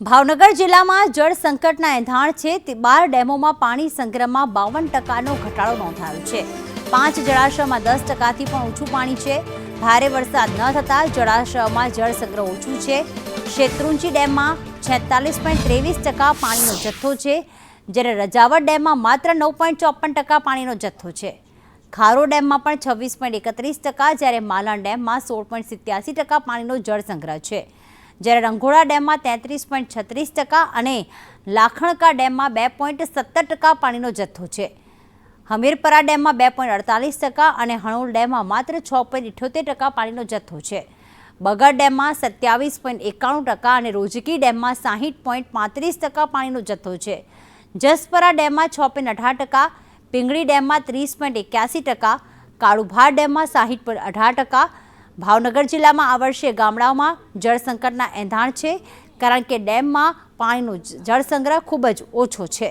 ભાવનગર જિલ્લામાં જળ સંકટના એંધાણ છે. તે બાર ડેમોમાં પાણી સંગ્રહમાં બાવન ટકાનો ઘટાડો નોંધાયો છે. પાંચ જળાશયમાં દસ ટકાથી પણ ઓછું પાણી છે. ભારે વરસાદ ન થતાં જળાશયોમાં જળ સંગ્રહ ઓછું છે. શેત્રુંજી ડેમમાં છેતાલીસ પોઈન્ટ ત્રેવીસ ટકા પાણીનો જથ્થો છે. જ્યારે રજાવર ડેમમાં માત્ર નવ પોઈન્ટ ચોપન ટકા પાણીનો જથ્થો છે. ખારો ડેમમાં પણ છવ્વીસ પોઈન્ટ એકત્રીસ ટકા, જ્યારે માલણ ડેમમાં સોળ પોઈન્ટ સિત્યાસી ટકા પાણીનો જળ સંગ્રહ છે. જ્યારે રંઘોળા ડેમમાં તેત્રીસ પોઈન્ટ છત્રીસ ટકા અને લાખણકા ડેમમાં બે પોઈન્ટ સત્તર ટકા પાણીનો જથ્થો છે. હમીરપરા ડેમમાં બે પોઈન્ટ અડતાલીસ ટકા અને હણોલ ડેમમાં માત્ર છ પોઈન્ટ ઇઠ્યોતેર ટકા પાણીનો જથ્થો છે. બગર ડેમમાં સત્યાવીસ પોઈન્ટ એકાણું ટકા અને રોજકી ડેમમાં સાહીઠ પોઈન્ટ પાંત્રીસ ટકા પાણીનો જથ્થો છે. જસપરા ડેમમાં છ પોઈન્ટ અઢાર ટકા, પિંગળી ડેમમાં ત્રીસ પોઈન્ટ એક્યાસી ટકા, કાળુભાર ડેમમાં સાહીઠ પોઈન્ટ અઢાર ટકા ભાવનગર જિલ્લામાં આ વર્ષે ગામડાઓમાં જળ સંકટના એંધાણ છે, કારણ કે ડેમમાં પાણીનો જળ સંગ્રહ ખૂબ જ ઓછો છે.